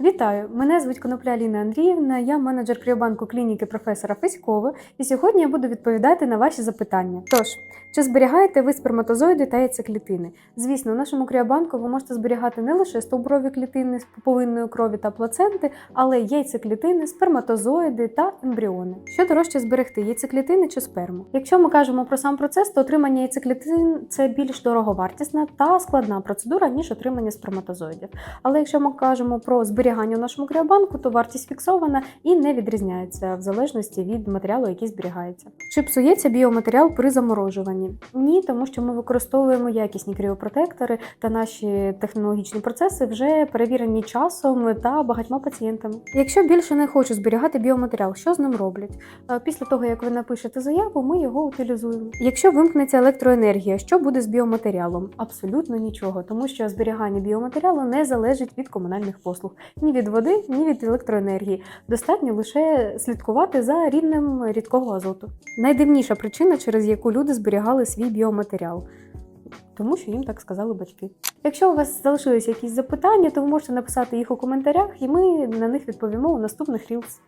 Вітаю! Мене звуть Конопля Аліна Андріївна, я менеджер кріобанку клініки професора Феськова, і сьогодні я буду відповідати на ваші запитання. Тож, чи зберігаєте ви сперматозоїди та яйцеклітини? Звісно, в нашому кріобанку ви можете зберігати не лише стовбурові клітини з пуповинної крові та плаценти, але й яйцеклітини, сперматозоїди та ембріони. Що дорожче зберегти яйцеклітини чи сперму? Якщо ми кажемо про сам процес, то отримання яйцеклітин це більш дороговартісна та складна процедура, ніж отримання сперматозоїдів. Але якщо ми кажемо про зберігання в нашому кріобанку, то вартість фіксована і не відрізняється в залежності від матеріалу, який зберігається. Чи псується біоматеріал при заморожуванні? Ні, тому що ми використовуємо якісні кріопротектори та наші технологічні процеси вже перевірені часом та багатьма пацієнтами. Якщо більше не хочу зберігати біоматеріал, що з ним роблять? Е, Після того, як ви напишете заяву, ми його утилізуємо. Якщо вимкнеться електроенергія, що буде з біоматеріалом? Абсолютно нічого, тому що зберігання біоматеріалу не залежить від комунальних послуг, ні від води, ні від електроенергії. Достатньо лише слідкувати за рівнем рідкого азоту. Найдивніша причина, через яку люди зберігали свій біоматеріал. Тому що їм так сказали батьки. Якщо у вас залишились якісь запитання, то ви можете написати їх у коментарях, і ми на них відповімо у наступних рілс.